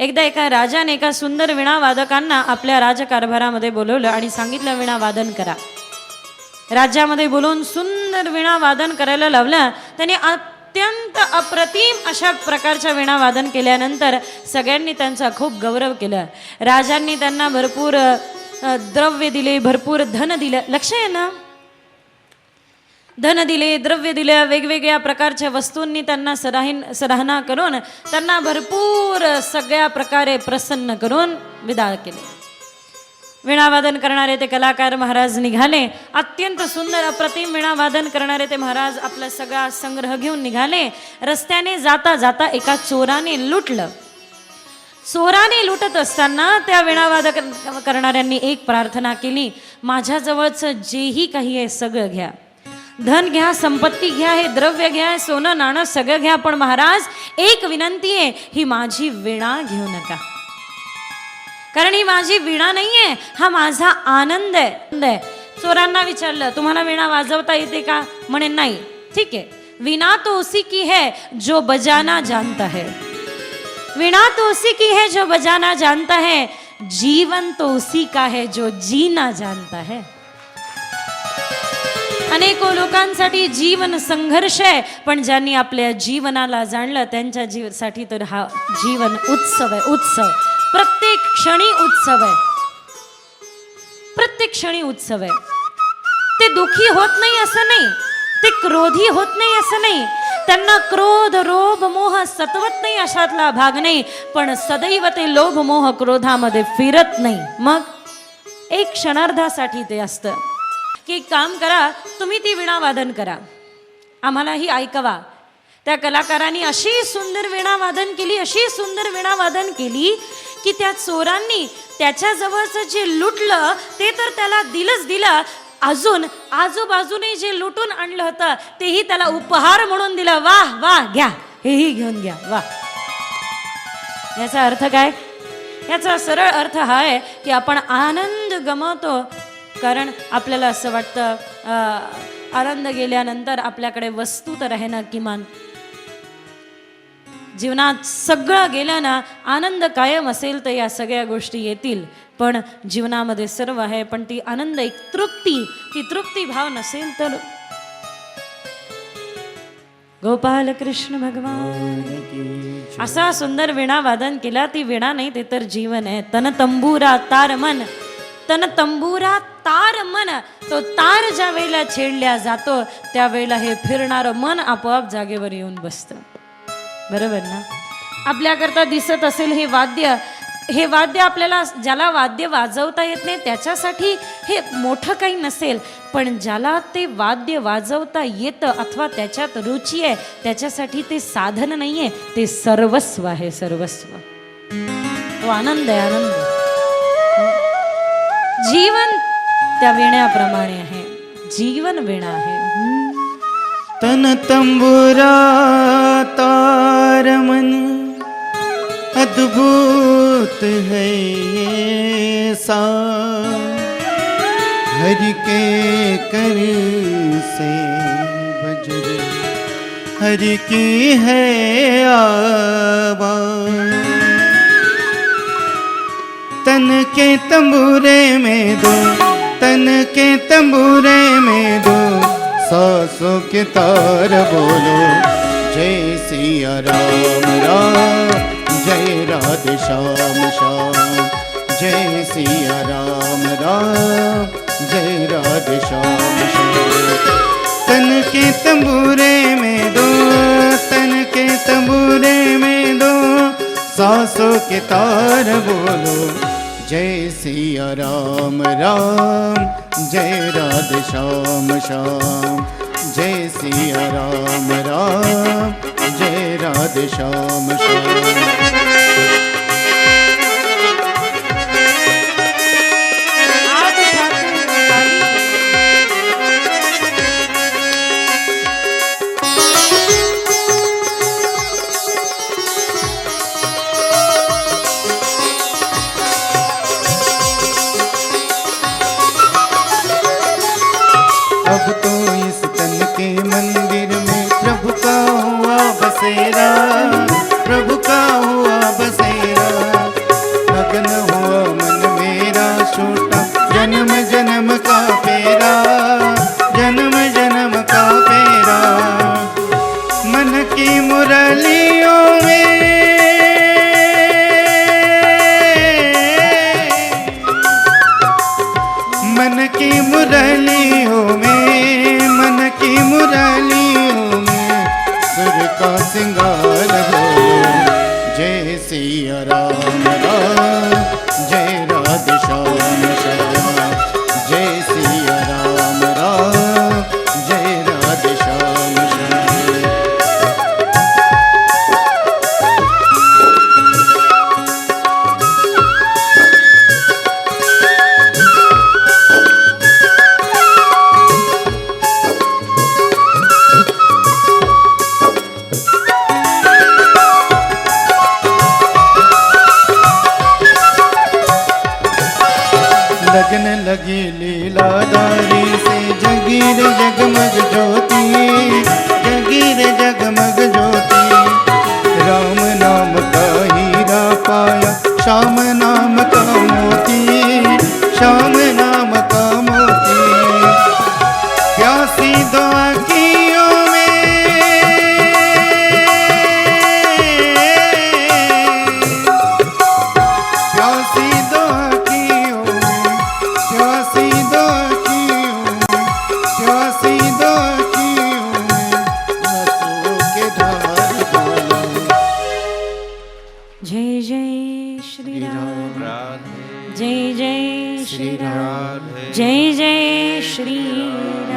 एकदा एका राजाने एका सुंदर विणावादकांना आपल्या राजकारभारामध्ये बोलवलं आणि सांगितलं वीणा वादन करा. राज्यामध्ये बोलवून सुंदर वीणा वादन करायला लावलं. त्यांनी अत्यंत अप्रतिम अशा प्रकारच्या वीणा वादन केल्यानंतर सगळ्यांनी त्यांचा खूप गौरव केला. राजांनी त्यांना भरपूर द्रव्य दिले भरपूर धन दिलं. लक्ष आहे ना? धन दिले द्रव्य दिले वेगवेगळ्या प्रकारच्या वस्तूंनी त्यांना सराहीन सराहना करून त्यांना भरपूर सगळ्या प्रकारे प्रसन्न करून विदा केले. वीणावादन करणारे ते कलाकार महाराज निघाले. अत्यंत सुंदर अप्रतिम वीणावादन करणारे ते महाराज आपला सगळा संग्रह घेऊन निघाले. रस्त्याने जाता जाता एका चोराने लुटलं. चोराने लुटत असताना त्या वीणावादक करणाऱ्यांनी एक प्रार्थना केली माझ्याजवळचं जेही काही आहे सगळं घ्या. धन घ्या संपत्ती घ्या हे द्रव्य घ्या सोनं नाणं सगळं घ्या. पण महाराज एक विनंती आहे ही माझी वीणा घेऊ नका. कारण ही माझी वीणा आहे हा माझा आनंद आहे. चोरांना विचारलं तुम्हाला वीणा वाजवता येते का? म्हणे नाही. ठीक आहे. विणा तो उसी की है जो बजाना जानता है. विणा तो उसी की है जो बजाना जानता है जीवन तो उसी का है जो जीना जानता है. अनेको लोकांसाठी जीवन संघर्ष आहे पण ज्यांनी आपल्या जीवनाला जाणलं त्यांच्या जीवसाठी तर हा जीवन उत्सव आहे उत्सव. प्रत्येक क्षणी उत्सव आहे. प्रत्येक क्षणी उत्सव आहे. ते दुखी होत नाही असं नाही ते क्रोधी होत नाही असं नाही. त्यांना क्रोध रोभ मोह सतवत नाही अशातला भाग नाही पण सदैव ते लोभ मोह क्रोधामध्ये फिरत नाही. मग एक क्षणार्धासाठी ते असतं. की एक काम करा तुम्ही ती विणा वादन करा. आम्हालाही ऐकवा. त्या कलाकारांनी अशी सुंदर विणा वादन केली अशी सुंदर विणा वादन केली की त्या चोरांनी त्याच्याजवळचं जे लुटलं ते तर त्याला दिलंच दिलं. अजून आजूबाजूने जे लुटून आणलं होतं तेही त्याला उपहार म्हणून दिलं. वाह वाह घ्या. हेही घेऊन घ्या. वाह. याचा अर्थ काय? याचा सरळ अर्थ हा आहे की आपण आनंद गमावतो. कारण आपल्याला असं वाटतं आनंद गेल्यानंतर आपल्याकडे वस्तू तर आहे ना किमान. जीवनात सगळं गेलं ना आनंद कायम असेल तर या सगळ्या गोष्टी येतील. पण जीवनामध्ये सर्व आहे पण ती आनंद एक तृप्ती ती तृप्ती भाव नसेल तर. गोपाल कृष्ण भगवान. असा सुंदर वीणा वादन केला ती वीणा नाही ते तर जीवन आहे. तन तंबुरा तार मन. तन तंबुरा तार मन. तो तार ज्या वेळेला छेडल्या जातो त्यावेळेला हे फिरणारं मन आपोआप जागेवर येऊन बसतं. बरोबर ना? आपल्याकरता दिसत असेल हे वाद्य हे वाद्य आपल्याला ज्याला वाद्य वाजवता येत नाही त्याच्यासाठी हे मोठं काही नसेल पण ज्याला ते वाद्य वाजवता येतं अथवा त्याच्यात रुची आहे त्याच्यासाठी ते साधन नाही आहे ते सर्वस्व आहे सर्वस्व. तो आनंद आहे आनंद. जीवन त्या वीण्याप्रमाणे आहे. जीवन वीणा आहे. तन तंबुरा तार मन, अद्भुत है ये सा हरि के कर से बजर हरि की है आवाज़। तन के तंबूरे में दो तन के तंबूरे में दो। सासों के तार बोलो जय सिया राम राम जय राधे श्याम श्याम। जय सिया राम राम जय राधे श्याम श्याम। तन के तंबूरे में दो तन के तंबूरे में दो। सासों के तार बोलो जय सिया राम राम जय राधे श्याम श्याम। जय सिया राम राम जय राधे श्याम श्याम। का सिंगार हो? जय सिया राम राम। लीलाधारी से जगीर जगमग ज्योति जगीर जगमग ज्योति। राम नाम का हीरा पाया श्याम नाम का मोती Shyam Jai Jai Ram Jai Jai Shri Ram Jai Jai Shri